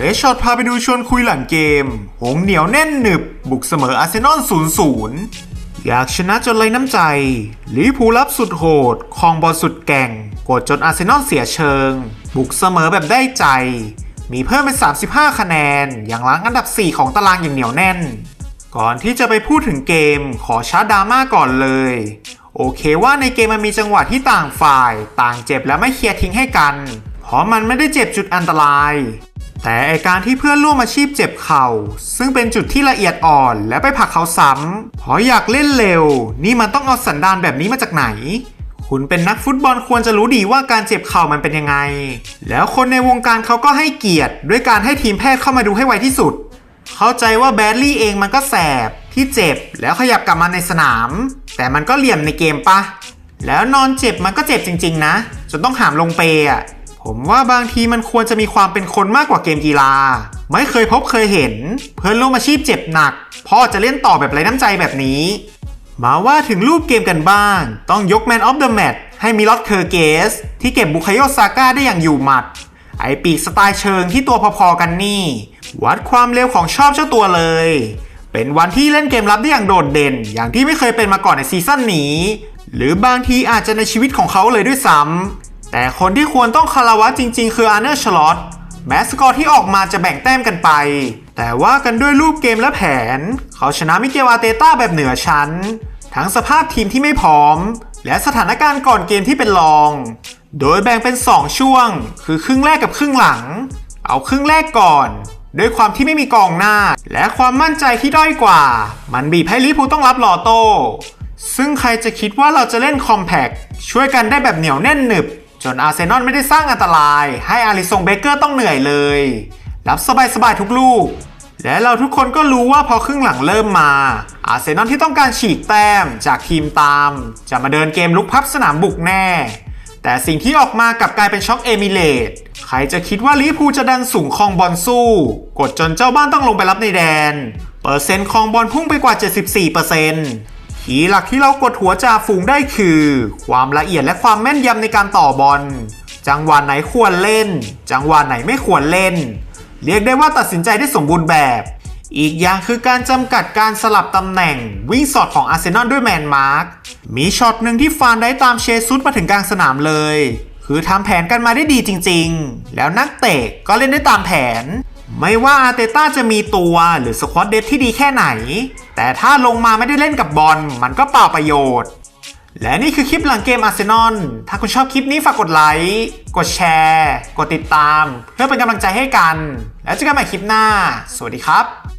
เรชช็อตพาไปดูชวนคุยหลังเกม หงเหนียวแน่นหนึบ บุกเสมออาร์เซนอล 0-0 อยากชนะจนไรน้ำใจลิเวอร์พูรับสุดโหดคองบอลสุดแก่ง กดจนอาร์เซนอลเสียเชิง บุกเสมอแบบได้ใจ มีเพิ่มเป็น 35 คะแนน อย่างล้างอันดับ 4 ของตารางอย่างเหนียวแน่น ก่อนที่จะไปพูดถึงเกม ขอชาร์ดราม่าก่อนเลย โอเคว่าในเกมมันมีจังหวะที่ต่างฝ่าย ต่างเจ็บและไม่เคลียร์ทิ้งให้กัน เพราะมันไม่ได้เจ็บจุดอันตราย แต่ไอการที่เพื่อนร่วมอาชีพเจ็บเข่า ซึ่งเป็นจุดที่ละเอียดอ่อนและไปผลักเขาซ้ำเพราะอยากเล่นเร็ว นี่มันต้องเอาสันดานแบบนี้มาจากไหน คุณเป็นนักฟุตบอลควรจะรู้ดีว่าการเจ็บเข่ามันเป็นยังไง แล้วคนในวงการเขาก็ให้เกียรติ ด้วยการให้ทีมแพทย์เข้ามาดูให้ไวที่สุด เข้าใจว่าแบดลี่เองมันก็แสบที่เจ็บแล้วขยับกลับมาในสนาม แต่มันก็เหลี่ยมในเกมปะแล้วนอนเจ็บมันก็เจ็บจริง ๆ นะจนต้องหามลงเปย์อะ ผมว่าบางทีมันควรจะมีความเป็นคนมากกว่าเกมกีฬา ไม่เคยพบเคยเห็น เพื่อนร่วมอาชีพเจ็บหนัก พ่อจะเล่นต่อแบบไร้น้ำใจแบบนี้ มาว่าถึงรูปเกมกันบ้าง ต้องยกแมนออฟเดอะแมตให้มิลอตเคอร์เกส ที่เก็บบุคโยซาก้าได้อย่างอยู่หมัด ไอปีกสไตล์เชิงที่ตัวพอๆกันนี่ วัดความเร็วของชอบเจ้าตัวเลย เป็นวันที่เล่นเกมรับได้อย่างโดดเด่น อย่างที่ไม่เคยเป็นมาก่อนในซีซั่นนี้ หรือบางทีอาจจะในชีวิตของเขาเลยด้วยซ้ำ แต่คนที่ควรต้องคารวะจริง ๆ คืออาร์เนอร์ชลอตแม้สกอร์ที่ออกมาจะแบ่งแต้มกันไป แต่ว่ากันด้วยรูปเกมและแผน เขาชนะมิเกลอาเตต้าแบบเหนือชั้น ทั้งสภาพทีมที่ไม่พร้อม และสถานการณ์ก่อนเกมที่เป็นรอง โดยแบ่งเป็น 2 ช่วง คือครึ่งแรกกับครึ่งหลัง เอาครึ่งแรกก่อน ด้วยความที่ไม่มีกองหน้า และความมั่นใจที่ด้อยกว่า มันบีบให้ลิพูต้องรับลอโต้ซึ่งใครจะคิดว่าเราจะเล่นคอมแพคช่วยกันได้แบบเหนียวแน่นหนึบ จนอาร์เซนอลไม่ได้สร้างอันตราย ให้อาริซงเบเกอร์ต้องเหนื่อยเลย รับสบายๆทุกลูก และเราทุกคนก็รู้ว่าพอครึ่งหลังเริ่มมา อาร์เซนอลที่ต้องการฉีกแต้มจากทีมตาม จะมาเดินเกมลุกพับสนามบุกแน่ แต่สิ่งที่ออกมากลับกลายเป็นช็อกเอมิเลตใครจะคิดว่าลิพูจะดันสูงคองบอลสู้ กดจนเจ้าบ้านต้องลงไปรับในแดน เปอร์เซ็นต์คองบอลพุ่งไปกว่า 74% ขีย์หลักที่เรากดหัวจ่าฝูงได้คือ ความละเอียดและความแม่นยำในการต่อบอล จังหวะไหนควรเล่น จังหวะไหนไม่ควรเล่น เรียกได้ว่าตัดสินใจได้สมบูรณ์แบบ อีกอย่างคือการจำกัดการสลับตำแหน่ง วิ่งสอดของอาร์เซนอลด้วยแมนมาร์กมีช็อตหนึ่งที่ฟานได้ตามเชซุสมาถึงกลางสนามเลย คือทำแผนกันมาได้ดีจริง ๆ แล้วนักเตะก็เล่นได้ตามแผน ไม่ว่าอาเตต้าจะมีตัวหรือสควอตเดฟที่ดีแค่ไหน แต่ถ้าลงมาไม่ได้เล่นกับบอลมันก็เปล่าประโยชน์ และนี่คือคลิปหลังเกมอาร์เซนอลถ้าคุณชอบคลิปนี้ฝากกดไลค์กดแชร์ กดติดตาม เพื่อเป็นกำลังใจให้กัน แล้วเจอกันใหม่คลิปหน้า สวัสดีครับ